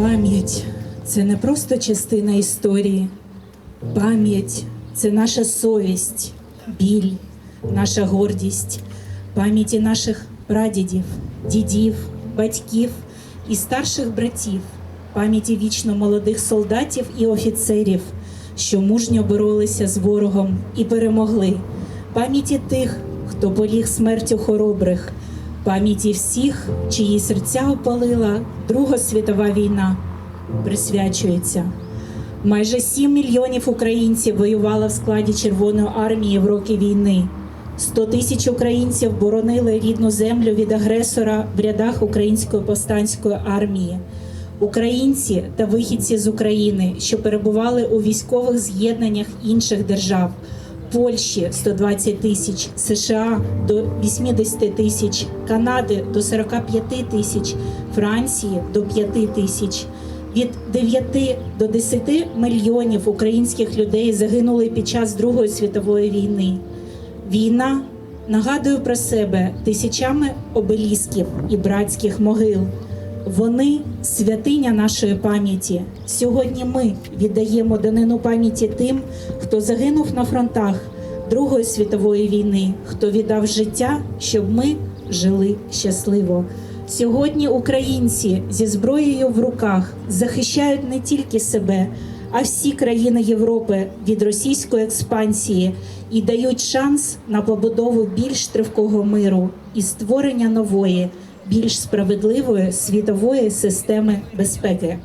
Пам'ять це не просто частина історії. Пам'ять це наша совість, біль, наша гордість, пам'яті наших прадідів, дідів, батьків і старших братів, пам'яті вічно молодих солдатів і офіцерів, що мужньо боролися з ворогом і перемогли, пам'яті тих, хто поліг смертю хоробрих, пам'яті всіх, чиї серця опалила Друга світова війна, присвячується. Майже 7 мільйонів українців воювало в складі Червоної армії в роки війни. 100 тисяч українців боронили рідну землю від агресора в рядах української повстанської армії. Українці та вихідці з України, що перебували у військових з'єднаннях інших держав. Польщі 120 тисяч, США до 80 тисяч, Канади до 45 тисяч, Франції до 5 тисяч. Від 9 до 10 мільйонів українських людей загинули під час Другої світової війни. Війна нагадує про себе тисячами обелісків і братських могил. Вони святиня нашої пам'яті. Сьогодні ми віддаємо данину пам'яті тим, хто загинув на фронтах Другої світової війни, хто віддав життя, щоб ми жили щасливо. Сьогодні українці зі зброєю в руках захищають не тільки себе, а всі країни Європи від російської експансії і дають шанс на побудову більш тривкого миру і створення нової, більш справедливої світової системи безпеки.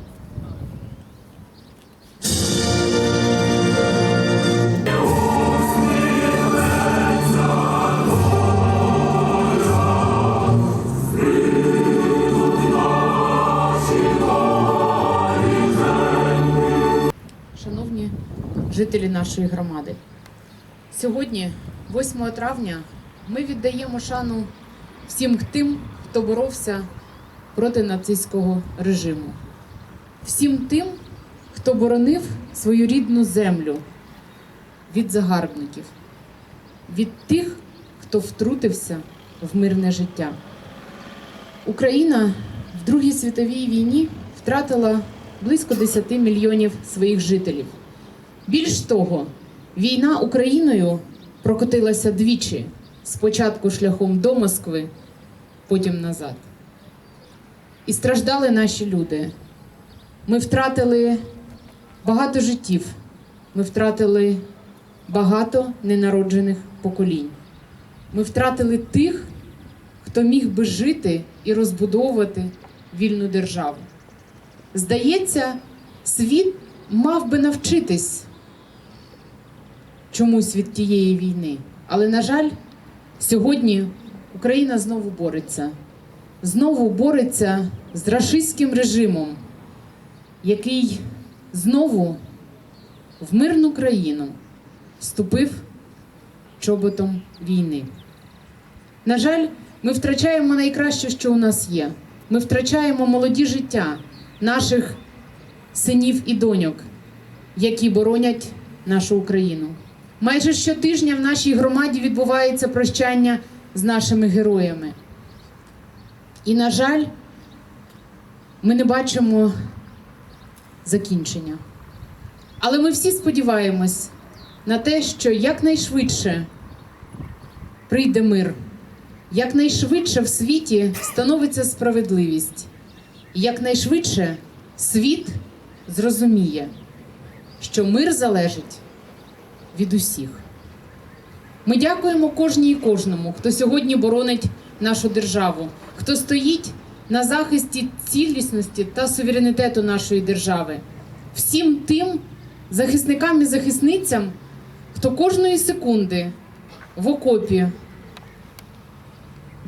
Шановні жителі нашої громади, сьогодні, 8 травня, ми віддаємо шану всім тим, хто боровся проти нацистського режиму, всім тим, хто боронив свою рідну землю від загарбників, від тих, хто втрутився в мирне життя. Україна в Другій світовій війні втратила близько 10 мільйонів своїх жителів. Більш того, війна Україною прокотилася двічі: спочатку шляхом до Москви, потім назад. І страждали наші люди. Ми втратили багато життів, ми втратили багато ненароджених поколінь. Ми втратили тих, хто міг би жити і розбудовувати вільну державу. Здається, світ мав би навчитись чомусь від тієї війни. Але, на жаль, сьогодні Україна знову бореться. Знову бореться з рашистським режимом, який знову в мирну країну вступив чоботом війни. На жаль, ми втрачаємо найкраще, що у нас є. Ми втрачаємо молоді життя наших синів і доньок, які боронять нашу Україну. Майже щотижня в нашій громаді відбувається прощання з нашими героями. І, на жаль, ми не бачимо закінчення. Але ми всі сподіваємось на те, що якнайшвидше прийде мир, якнайшвидше в світі становиться справедливість, якнайшвидше світ зрозуміє, що мир залежить від усіх. Ми дякуємо кожній і кожному, хто сьогодні боронить нашу державу, хто стоїть на захисті цілісності та суверенітету нашої держави, всім тим захисникам і захисницям, хто кожної секунди в окопі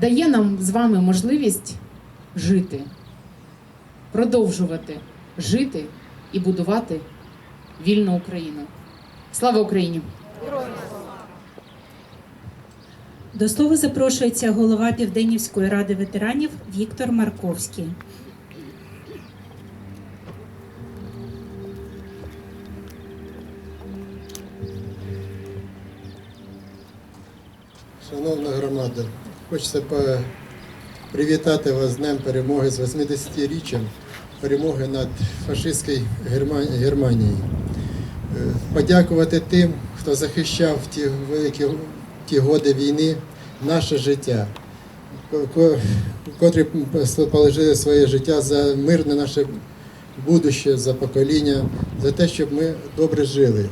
дає нам з вами можливість жити, продовжувати жити і будувати вільну Україну. Слава Україні! До слова запрошується голова Південнівської ради ветеранів Віктор Марковський. Шановна громада, хочеться привітати вас з Днем перемоги з 80-річчям перемоги над фашистською Германією. Е, Подякувати тим, хто захищав ті великі ті годи війни наше життя, ко- ко- котрі положили своє життя за мирне наше будуще, за покоління, за те, щоб ми добре жили.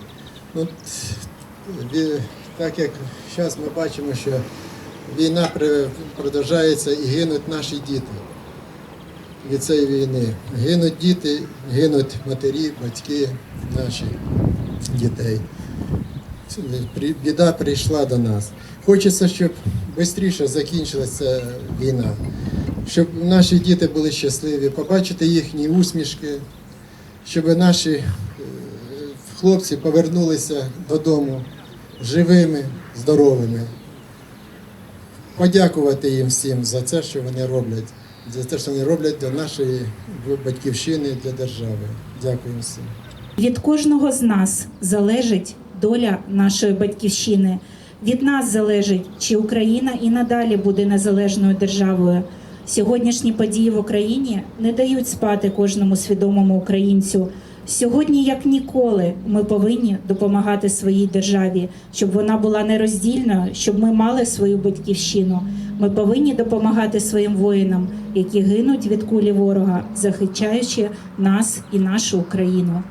Ві- так як зараз ми бачимо, що війна продовжується і гинуть наші діти від цієї війни. Гинуть діти, гинуть матері, батьки наші дітей. Біда прийшла до нас. Хочеться, щоб швидше закінчилася війна, щоб наші діти були щасливі, побачити їхні усмішки, щоб наші е, хлопці повернулися додому живими, здоровими. Подякувати їм всім за це, що вони роблять, за те, що вони роблять для нашої батьківщини, для держави. Дякую всім. Від кожного з нас залежить доля нашої батьківщини. Від нас залежить, чи Україна і надалі буде незалежною державою. Сьогоднішні події в Україні не дають спати кожному свідомому українцю. Сьогодні, як ніколи, ми повинні допомагати своїй державі, щоб вона була нероздільною, щоб ми мали свою батьківщину. Ми повинні допомагати своїм воїнам, які гинуть від кулі ворога, захищаючи нас і нашу Україну.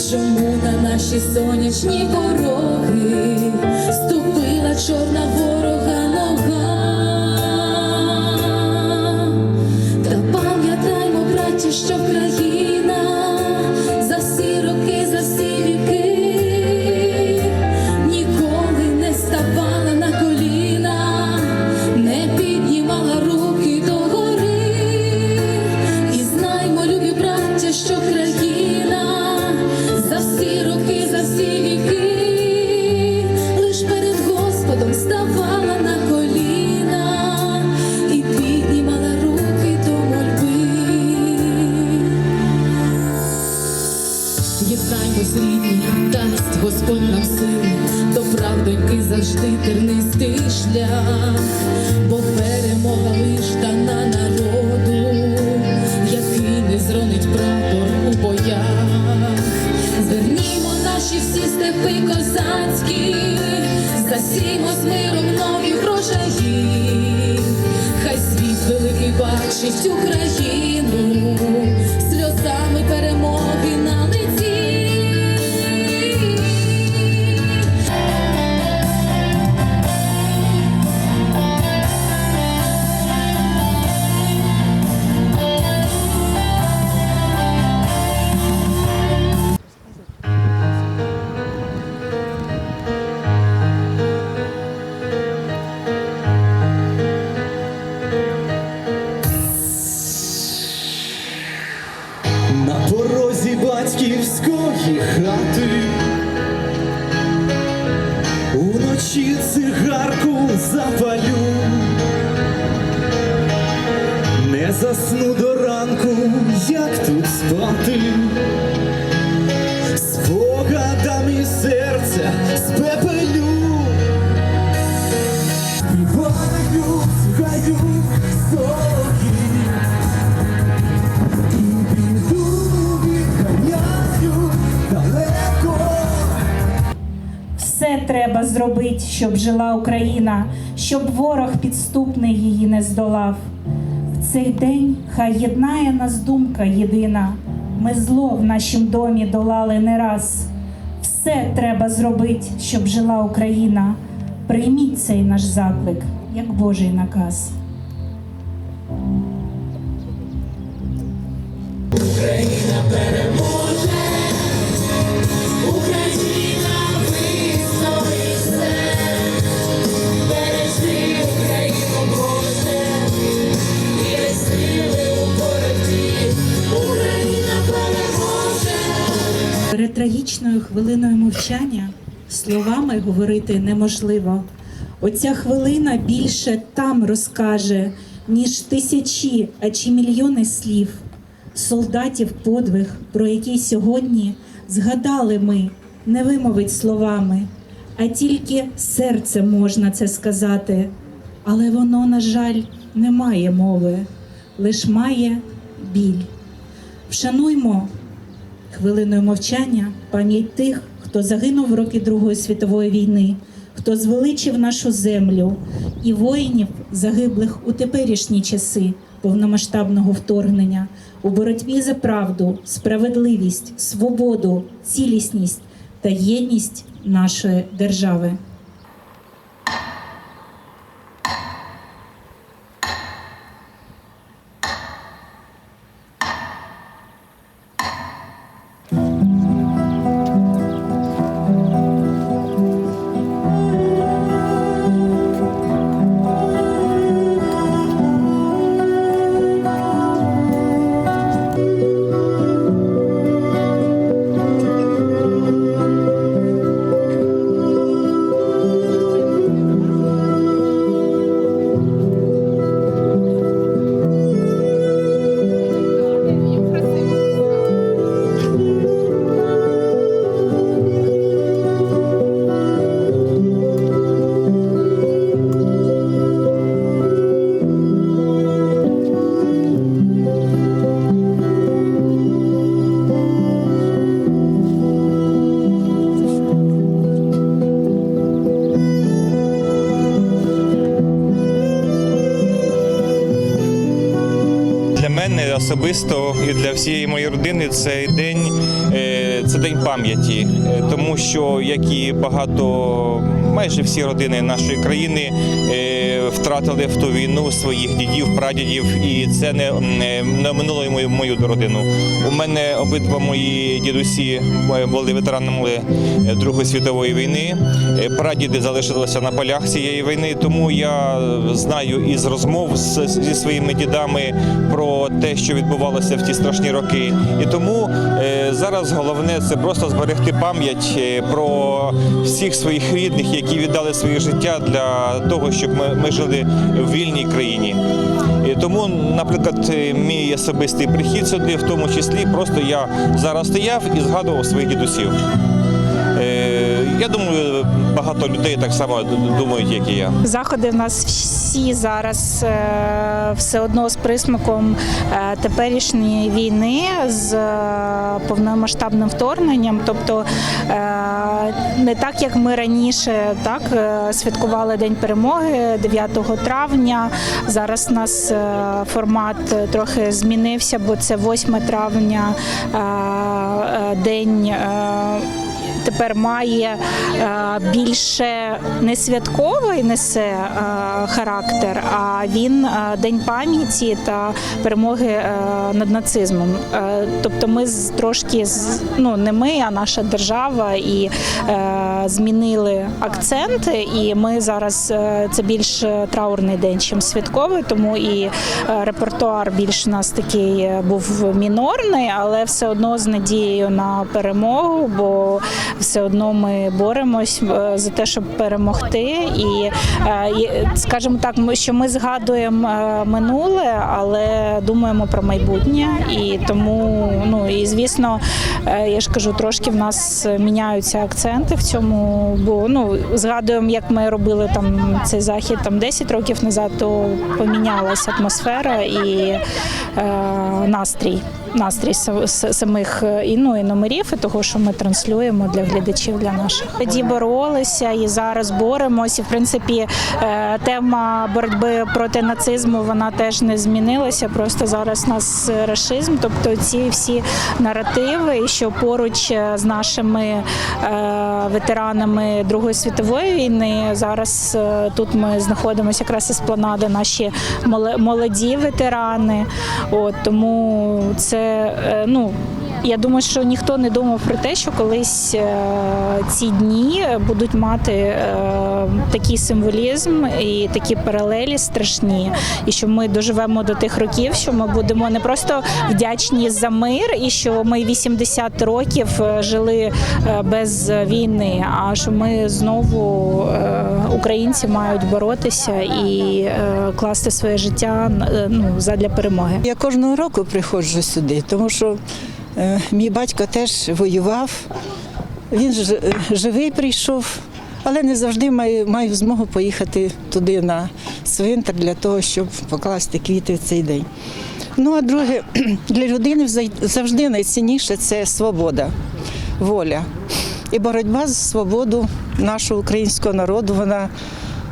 Чому на наші сонячні дороги ступила чорна ворога На порозі батьківської хати. Уночі цигарку запалю, не засну до ранку, як тут спати, далеко. Все треба зробити, щоб жила Україна, щоб ворог підступний її не здолав. В цей день хай єднає нас думка єдина. Ми зло в нашім домі долали не раз. Все треба зробити, щоб жила Україна. Прийміть цей наш заклик, як Божий наказ. Україна Трагічною хвилиною мовчання словами говорити неможливо. Оця хвилина більше там розкаже, ніж тисячі, а чи мільйони слів. Солдатів подвиг, про який сьогодні згадали ми, не вимовить словами, а тільки серцем можна це сказати. Але воно, на жаль, не має мови, лиш має біль. Вшануймо хвилиною мовчання пам'ять тих, хто загинув в роки Другої світової війни, хто звеличив нашу землю, і воїнів, загиблих у теперішні часи повномасштабного вторгнення, у боротьбі за правду, справедливість, свободу, цілісність та єдність нашої держави. Особисто і для всієї моєї родини цей день е, це день пам'яті, Е, тому що як і багато, майже всі родини нашої країни е, втратили в ту війну своїх дідів, прадідів, і це не, не, минуло і мою, мою родину. У мене обидва мої дідусі е, були ветеранами е, Другої світової війни. Прадіди залишилися на полях цієї війни, тому я знаю із розмов з, зі своїми дідами про те, що відбувалося в ті страшні роки. І тому зараз головне це просто зберегти пам'ять е, про всіх своїх рідних, які віддали своє життя для того, щоб ми, жили в вільній країні. Тому, наприклад, е, мій особистий прихід сюди, в тому числі, просто я зараз стояв і згадував своїх дідусів. Я думаю, багато людей так само думають, як і я. Заходи в нас всі зараз е, все одно з присмаком е, теперішньої війни з е, повномасштабним вторгненням. Тобто не так, як ми раніше так святкували День перемоги 9 травня. Зараз у нас формат трохи змінився, бо це 8 травня день. Тепер має е, більше не святковий несе е, характер, а він е, день пам'яті та перемоги над нацизмом. Тобто, ми трошки ну не ми, а наша держава і змінили акценти. І ми зараз це більш траурний день, чим святковий, тому і репертуар більш у нас такий був мінорний, але все одно з надією на перемогу, бо все одно ми боремось е, за те, щоб перемогти. І, е, скажімо так, що ми згадуємо е, минуле, але думаємо про майбутнє. І тому, ну і звісно, я ж кажу, трошки в нас міняються акценти в цьому. Бо ну згадуємо, як ми робили там цей захід там 10 років назад, то помінялася атмосфера і е, настрій. Настрій самих е, і ну і номерів, і того, що ми транслюємо для глядачів, для наших тоді боролися і зараз боремось. І в принципі е, тема боротьби проти нацизму вона теж не змінилася. Просто зараз у нас рашизм, тобто ці всі наративи, що поруч е, з нашими ветеранами Другої світової війни зараз тут ми знаходимося якраз із планади наші молоді ветерани. От тому це це ну. Я думаю, що ніхто не думав про те, що колись е, ці дні будуть мати е, такий символізм і такі паралелі страшні, і що ми доживемо до тих років, що ми будемо не просто вдячні за мир, і що ми 80 років е, жили без війни, а що ми знову українці мають боротися і класти своє життя ну задля перемоги. Я кожного року приходжу сюди, тому що мій батько теж воював. Він ж е, живий прийшов, але не завжди маю, маю змогу поїхати туди на цвинтар для того, щоб покласти квіти в цей день. Ну а друге, для людини завжди найцінніше це свобода, воля. І боротьба за свободу нашого українського народу, вона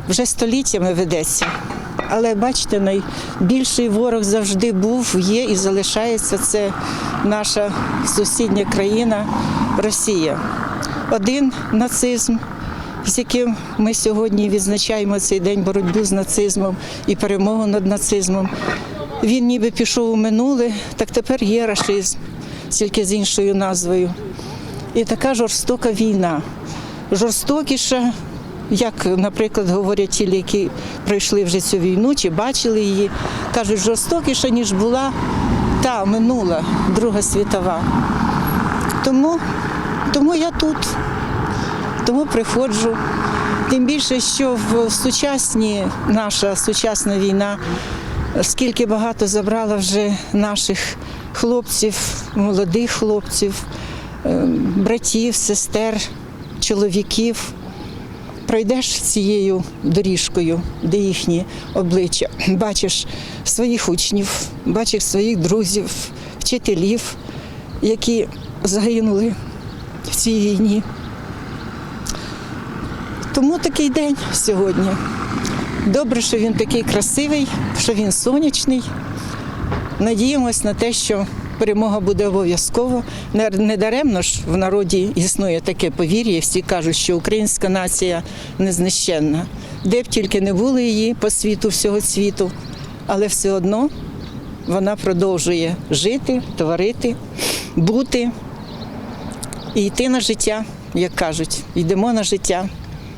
вже століттями ведеться. Але бачите, найбільший ворог завжди був, є і залишається це наша сусідня країна Росія. Один нацизм, з яким ми сьогодні відзначаємо цей день боротьбу з нацизмом і перемогу над нацизмом. Він ніби пішов у минуле, так тепер є рашизм, тільки з іншою назвою. І така жорстока війна. Жорстокіша, як, наприклад, говорять ті, які пройшли вже цю війну чи бачили її, кажуть, жорстокіша, ніж була та минула Друга світова. Тому, тому я тут, тому приходжу. Тим більше, що в сучасні наша сучасна війна, скільки багато забрала вже наших хлопців, молодих хлопців, е, братів, сестер, чоловіків. Пройдеш цією доріжкою, де їхні обличчя, бачиш своїх учнів, бачиш своїх друзів, вчителів, які загинули в цій війні. Тому такий день сьогодні. Добре, що він такий красивий, що він сонячний. Надіємось на те, що перемога буде обов'язково. Не- Недаремно ж в народі існує таке повір'я. Всі кажуть, що українська нація незнищенна. Де б тільки не було її по світу, всього світу, але все одно вона продовжує жити, творити, бути і йти на життя, як кажуть, йдемо на життя.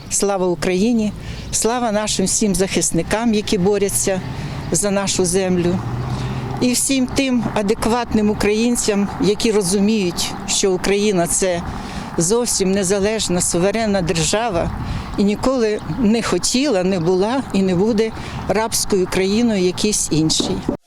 Слава Україні! Слава нашим всім захисникам, які борються за нашу землю. І всім тим адекватним українцям, які розуміють, що Україна це зовсім незалежна суверенна держава і ніколи не хотіла, не була і не буде рабською країною якійсь іншій.